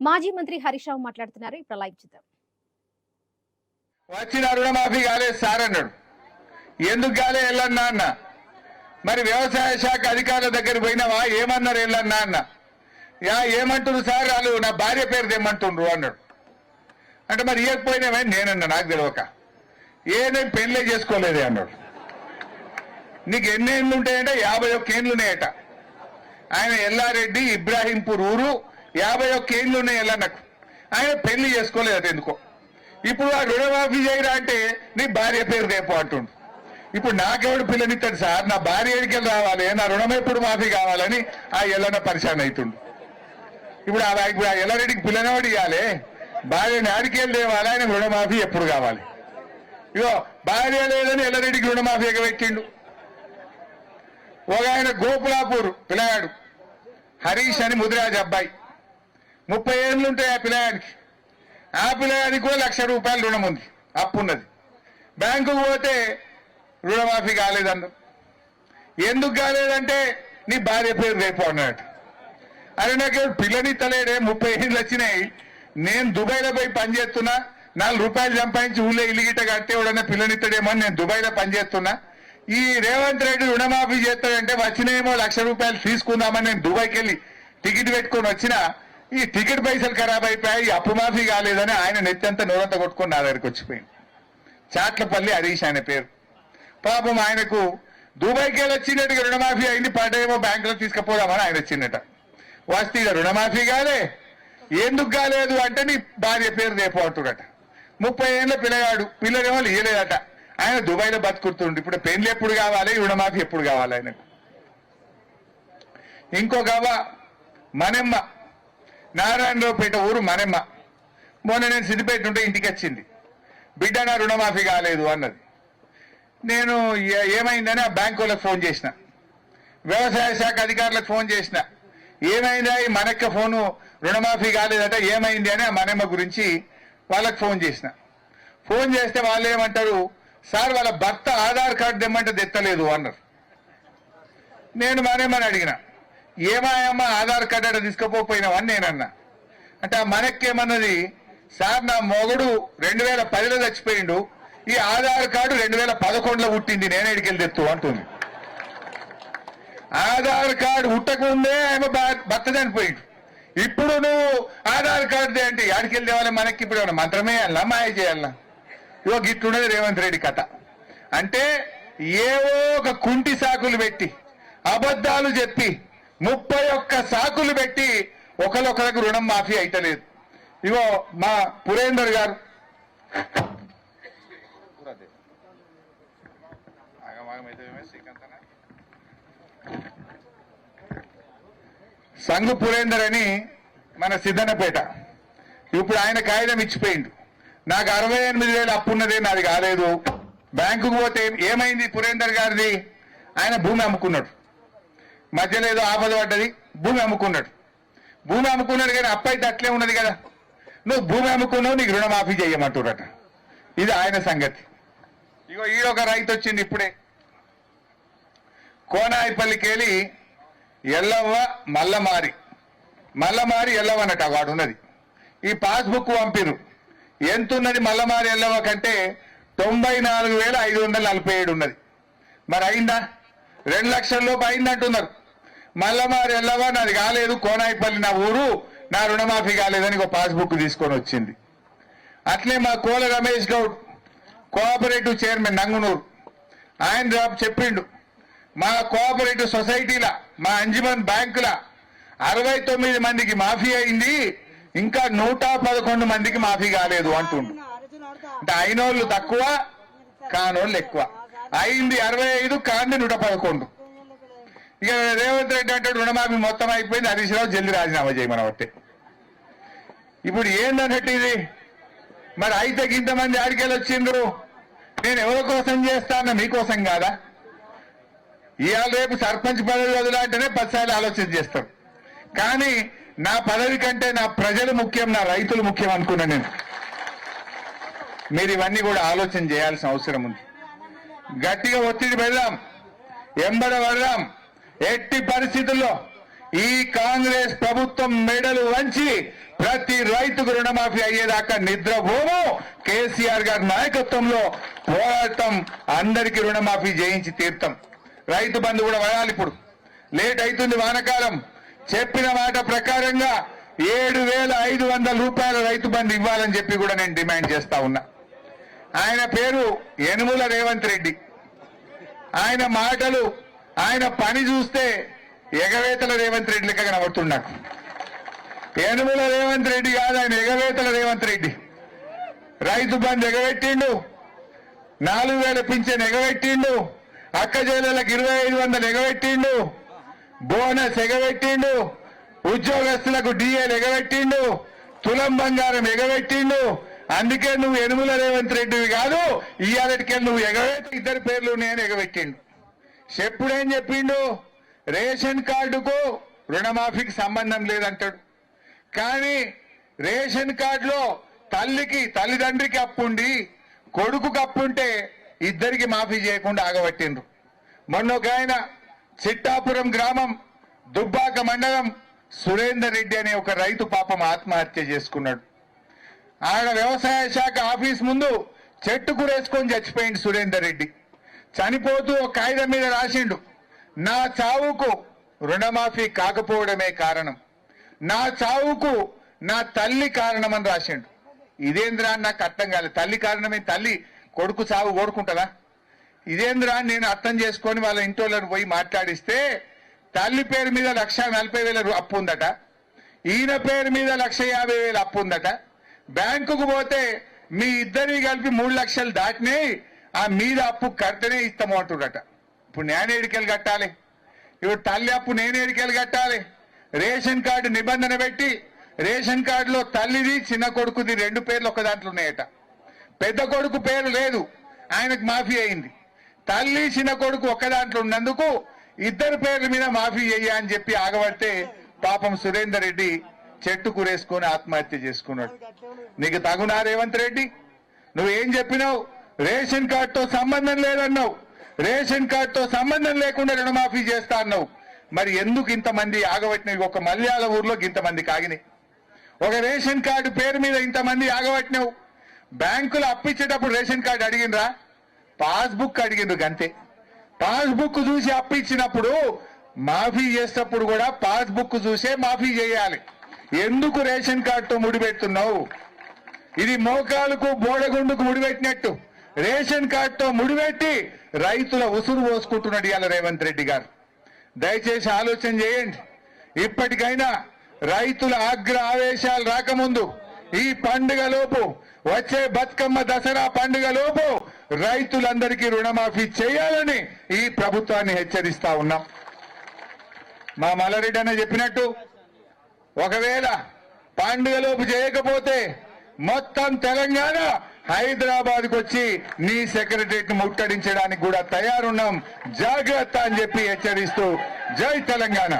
మాజీ మంత్రి హరీష్ రావు మాట్లాడుతున్నారు. ఇప్పుడు లైవ్ చూద్దాం. వచ్చిన రుణమాఫీ కాలేదు సార్ అన్నాడు. ఎందుకు కాలే వెళ్ళన్నా అన్న? మరి వ్యవసాయ శాఖ అధికారుల దగ్గర పోయినావా? ఏమన్నారు వెళ్ళన్నా అన్న? యా ఏమంటున్నారు సార్? వాళ్ళు నా భార్య పేరు తెమ్మంటుండ్రు అన్నాడు. అంటే మరి ఇవ్వకపోయినావే నేనన్నా నాకు తెలియక ఏ నేను పెళ్ళే చేసుకోలేదే అన్నాడు. నీకు ఎన్ని ఏళ్ళు ఉంటాయంటే? యాభై ఒక్క ఏళ్ళు ఉన్నాయట. ఆయన ఎల్లారెడ్డి ఇబ్రాహీంపూర్ ఊరు యాభై ఒక్క ఏళ్ళు ఉన్నాయి ఎల్లన్నకు ఆయన పెళ్ళి చేసుకోలేదు ఎందుకో. ఇప్పుడు ఆ రుణమాఫీ చేయరా అంటే నీ భార్య పేరు రేపు అంటుండు. ఇప్పుడు నాకెవడు పిల్లనిస్తాడు సార్? నా భార్య ఎడికెళ్ళి రావాలి? నా రుణం ఎప్పుడు మాఫీ కావాలని ఆ ఎల్లన్న పరిశాన్ అవుతుండు. ఇప్పుడు ఆ ఇప్పుడు ఆ ఎల్లరెడ్డికి పిల్లనవాడు ఇవ్వాలి భార్యని ఆడికెళ్ళి తేవాలి ఆయన రుణమాఫీ ఎప్పుడు కావాలి? ఇగో భార్య లేదని ఎల్లరెడ్డికి రుణమాఫీ ఎగబెట్టిండు ఒక ఆయన గోపులాపూర్ పిల్లగాడు హరీష్ అని ముదిరాజ్ అబ్బాయి. ముప్పై ఏళ్ళు ఉంటాయి ఆ పిల్లగాడికి ఆ పిల్లగాడికి కూడా లక్ష రూపాయలు రుణం ఉంది. అప్పు ఉన్నది. బ్యాంకుకు పోతే రుణమాఫీ కాలేదన్న. ఎందుకు కాలేదంటే నీ భార్య పేరు రేపు అన్నాడు. అరే నాకు పిల్లని తలేడే ముప్పై ఏళ్ళు వచ్చినాయి. నేను దుబాయ్లో పోయి పనిచేస్తున్నా నాలుగు రూపాయలు సంపాదించి ఊళ్ళో ఇల్లు గిట్ట కట్టే ఎవడన్నా పిల్లనిస్తాడేమో అని నేను దుబాయ్లో పనిచేస్తున్నా ఈ రేవంత్ రెడ్డి రుణమాఫీ చేస్తాడంటే వచ్చినేమో లక్ష రూపాయలు తీసుకుందామని నేను దుబాయ్కి వెళ్ళి టికెట్ పెట్టుకొని వచ్చినా ఈ టికెట్ పైసలు ఖరాబ్ అయిపోయాయి అప్పు మాఫీ కాలేదని ఆయన నెత్తంతా నోరంతా కొట్టుకుని నా దగ్గరికి వచ్చిపోయింది. చాట్లపల్లి హరీష్ ఆయన పేరు. పాపం ఆయనకు దుబాయ్కి వెళ్ళి వచ్చినట్టుగా రుణమాఫీ అయింది పడేమో బ్యాంకులో తీసుకుపోదామని ఆయన వచ్చిందట వస్తే ఇక రుణమాఫీ కాలే ఎందుకు కాలేదు అంటే నీ భార్య పేరు రేపు అంటుడట ముప్పై ఏళ్ళ పిల్లగాడు పిల్లలేమో ఇయ్యలేదట. ఆయన దుబాయ్లో బతుకుతుండు ఇప్పుడు పెళ్ళి ఎప్పుడు కావాలి రుణమాఫీ ఎప్పుడు కావాలి ఆయనకు. ఇంకో గవ మనెమ్మ నారాయణరావుపేట ఊరు మనెమ్మ. మొన్న నేను సిద్దిపేట ఉంటే ఇంటికి వచ్చింది. బిడ్డ నా రుణమాఫీ కాలేదు అన్నది. నేను ఏమైందని ఆ బ్యాంక్ వాళ్ళకి ఫోన్ చేసిన. వ్యవసాయ శాఖ అధికారులకు ఫోన్ చేసిన. ఏమైందా? ఈ మనక్క ఫోను రుణమాఫీ కాలేదంటే ఏమైంది? అని ఆ మనమ్మ గురించి వాళ్ళకి ఫోన్ చేసిన. ఫోన్ చేస్తే వాళ్ళు ఏమంటారు? సార్ వాళ్ళ భర్త ఆధార్ కార్డు తెమ్మంటే తెత్తలేదు అన్నారు. నేను మనమ్మని అడిగిన. ఏమాయమ్మ ఆధార్ కార్డు అక్కడ తీసుకుపోయినావని నేనన్నా. అంటే ఆ మనక్కేమన్నది సార్ నా మొగుడు రెండు వేల పదిలో చచ్చిపోయిండు. ఈ ఆధార్ కార్డు రెండు వేల పదకొండులో పుట్టింది నేను ఎడికెళ్ళి తెత్తు అంటుంది. ఆధార్ కార్డు పుట్టకముందే ఆమె భర్త చనిపోయిండు ఇప్పుడు నువ్వు ఆధార్ కార్డు అంటే ఆడికెళ్ళి తేవాలి? మనకి ఇప్పుడు ఏమన్నా మంత్రమే అలా మాయ చేయాలా ఓ గిట్లున్నది రేవంత్ రెడ్డి కథ. అంటే ఏవో ఒక కుంటి సాకులు పెట్టి అబద్ధాలు చెప్పి ముప్పై ఒక్క సాకులు పెట్టి ఒకరికొకరికి రుణం మాఫీ అయితలేదు. ఇగో మా పురేందర్ గారు. సంఘు పురేందర్ అని మన సిద్ధనపేట ఇప్పుడు ఆయన కాగితం ఇచ్చిపోయిండు. నాకు అరవై ఎనిమిది వేలు అప్పున్నదే నాది కాలేదు. బ్యాంకుకు పోతే ఏమైంది పురేందర్ గారిది? ఆయన భూమి అమ్ముకున్నాడు. మధ్యలో ఏదో ఆపద పడ్డది భూమి అమ్ముకున్నాడు. భూమి అమ్ముకున్నాడు కానీ అప్పైతే అట్లే ఉన్నది కదా. నువ్వు భూమి అమ్ముకున్నావు నీకు రుణమాఫీ చేయమంటురట ఇది ఆయన సంగతి. ఇగో ఈ ఒక రైతు వచ్చింది ఇప్పుడే. కోనాయిపల్లికి వెళ్ళి ఎల్లవ్వ మల్లమారి. మల్లమారి ఎల్లవ్వ అన్నట్టు వాడు ఉన్నది ఈ పాస్బుక్ పంపిరు. ఎంత ఉన్నది మల్లమారి ఎల్లవ్వ కంటే తొంభై నాలుగు వేల ఐదు వందల నలభై ఏడు ఉన్నది. మరి అయిందా? రెండు లక్షల లోపు అయిందంటున్నారు. మల్లమారు ఎల్లవా నాది కాలేదు కోనాయిపల్లి నా ఊరు నా రుణమాఫీ కాలేదని ఒక పాస్బుక్ తీసుకొని వచ్చింది. అట్లే మా కోల రమేష్ గౌడ్ కోఆపరేటివ్ చైర్మన్ నంగునూరు. ఆయన రేపు చెప్పిండు మా కోఆపరేటివ్ సొసైటీల మా అంజుమన్ బ్యాంకుల అరవై తొమ్మిది మందికి మాఫీ అయింది ఇంకా నూట పదకొండు మందికి మాఫీ కాలేదు అంటుండు. అంటే అయినోళ్ళు తక్కువ కానోళ్ళు ఎక్కువ. అయింది అరవై ఐదు కాంది నూట పదకొండు. ఇక రేవంత్ రెడ్డి అంటే రుణమాఫీ మొత్తం అయిపోయింది హరీష్ రావు జల్ది రాజీనామా చేయమని ఒకటి. ఇప్పుడు ఏందన్నట్టు ఇది? మరి అయితే ఇంతమంది ఆడికెళ్ళి వచ్చిండ్రు? నేను ఎవరి కోసం చేస్తాను? మీకోసం కాదా? ఇవాళ రేపు సర్పంచ్ పదవి వదలంటేనే పదిసార్లు ఆలోచన చేస్తారు కానీ నా పదవి కంటే నా ప్రజలు ముఖ్యం నా రైతులు ముఖ్యం అనుకున్నా నేను. మీరు ఇవన్నీ కూడా ఆలోచన చేయాల్సిన అవసరం ఉంది. గట్టిగా ఒత్తిడి పెడదాం. ఎంబడ పడదాం. ఎట్టి పరిస్థితుల్లో ఈ కాంగ్రెస్ ప్రభుత్వం మెడలు వంచి ప్రతి రైతుకు రుణమాఫీ అయ్యేదాకా నిద్రపోము. కేసీఆర్ గారి నాయకత్వంలో పోరాటం అందరికీ రుణమాఫీ చేయించి తీర్థం. రైతు బంధు కూడా వడాలి ఇప్పుడు. లేట్ అవుతుంది వానకాలం. చెప్పిన మాట ప్రకారంగా ఏడు వేల ఐదు వందల రూపాయల రైతు బంధు ఇవ్వాలని చెప్పి కూడా నేను డిమాండ్ చేస్తా ఉన్నా. ఆయన పేరు యనుముల రేవంత్ రెడ్డి. ఆయన మాటలు ఆయన పని చూస్తే ఎగవేతల రేవంత్ రెడ్డి లెక్క కనబడుతున్నాడు ఏనుముల రేవంత్ రెడ్డి కాదు ఆయన ఎగవేతల రేవంత్ రెడ్డి. రైతు బంధు ఎగబెట్టిండు. నాలుగు వేల పింఛన్ ఎగబెట్టిండు. అక్క జైలలకు ఇరవై ఐదు వందలు ఎగబెట్టిండు. బోనస్ ఎగబెట్టిండు. ఉద్యోగస్తులకు డిఏలు ఎగబెట్టిండు. తులం బంగారం ఎగబెట్టిండు. అందుకే నువ్వు ఎనుముల రేవంత్ రెడ్డివి కాదు ఇవాళకి నువ్వు ఎగబెట్టి ఇద్దరు పేర్లు నేను ఎగబెట్టిండు. చెప్పుడేం చెప్పిండు? రేషన్ కార్డుకు రుణమాఫీకి సంబంధం లేదంటాడు. కానీ రేషన్ కార్డులో తల్లికి తల్లిదండ్రికి అప్పుండి కొడుకు అప్పుంటే ఇద్దరికి మాఫీ చేయకుండా ఆగబట్టిండ్రు. మొన్న ఒక ఆయన చిట్టాపురం గ్రామం దుబ్బాక మండలం సురేందర్ రెడ్డి అనే ఒక రైతు పాపం ఆత్మహత్య చేసుకున్నాడు. ఆయన వ్యవసాయ శాఖ ఆఫీస్ ముందు చెట్టు కురేసుకొని చచ్చిపోయింది సురేందర్ రెడ్డి. చనిపోతూ ఒక కాగితం మీద రాసిండు. నా చావుకు రుణమాఫీ కాకపోవడమే కారణం. నా చావుకు నా తల్లి కారణమని రాసిండు. ఇదేంద్రా నాకు అర్థం కాలేదు తల్లి కారణమే తల్లి కొడుకు చావు కోరుకుంటుందా? ఇదేంద్రా నేను అర్థం చేసుకొని వాళ్ళ ఇంటోళ్ళని పోయి మాట్లాడిస్తే తల్లి పేరు మీద లక్ష నలభై వేల అప్పు ఉందట. ఈయన పేరు మీద లక్ష యాభై వేలు అప్పు ఉందట. బ్యాంకుకు పోతే మీ ఇద్దరిని కలిపి మూడు లక్షలు దాటినాయి. ఆ మీద అప్పు కడితేనే ఇస్తాము అంటుడట. ఇప్పుడు నేను ఎడికెళ్ళి కట్టాలి? ఇప్పుడు తల్లి అప్పు నేను ఎడికెళ్ళి కట్టాలి? రేషన్ కార్డు నిబంధన పెట్టి రేషన్ కార్డులో తల్లిది చిన్న కొడుకుది రెండు పేర్లు ఒక దాంట్లో ఉన్నాయట. పెద్ద కొడుకు పేరు లేదు. ఆయనకు మాఫీ అయింది. తల్లి చిన్న కొడుకు ఒక దాంట్లో ఉన్నందుకు ఇద్దరు పేర్ల మీద మాఫీ చెయ్య అని చెప్పి ఆగబడితే పాపం సురేందర్ రెడ్డి చెట్టు కురేసుకొని ఆత్మహత్య చేసుకున్నాడు. నీకు తగునా రేవంత్ రెడ్డి నువ్వేం చెప్పినావు? రేషన్ కార్డుతో సంబంధం లేదన్నావు. రేషన్ కార్డుతో సంబంధం లేకుండా రుణమాఫీ చేస్తా అన్నావు. మరి ఎందుకు ఇంతమంది ఆగబట్టినవి ఒక మలయాళ ఊర్లో ఇంతమంది కాగినాయి ఒక రేషన్ కార్డు పేరు మీద ఇంతమంది ఆగబట్టినవు బ్యాంకులు అప్పిచ్చేటప్పుడు రేషన్ కార్డు అడిగినరా పాస్బుక్ అడిగిండ్రు గంతే. పాస్బుక్ చూసి అప్పిచ్చినప్పుడు మాఫీ చేసేటప్పుడు కూడా పాస్బుక్ చూసే మాఫీ చేయాలి. ఎందుకు రేషన్ కార్డుతో ముడిపెడుతున్నావు? ఇది మోకాలకు బోడగుండుకు ముడిపెట్టినట్టు. రేషన్ కార్డుతో ముడిపెట్టి రైతుల ఉసురు పోసుకుంటున్నాడు ఇవాళ రేవంత్ రెడ్డి గారు. దయచేసి ఆలోచన చేయండి. ఇప్పటికైనా రైతుల ఆగ్ర ఆవేశాలు రాకముందు ఈ పండుగ లోపు వచ్చే బతుకమ్మ దసరా పండుగ లోపు రైతులందరికీ రుణమాఫీ చేయాలని ఈ ప్రభుత్వాన్ని హెచ్చరిస్తా ఉన్నాం. మా మల్లారెడ్డి అన్న చెప్పినట్టు ఒకవేళ పండుగలోపు చేయకపోతే మొత్తం తెలంగాణ హైదరాబాద్కు వచ్చి నీ సెక్రటరియట్ ముట్టడించడానికి కూడా తయారున్నాం. జాగ్రత్త అని చెప్పి హెచ్చరిస్తూ జై తెలంగాణ.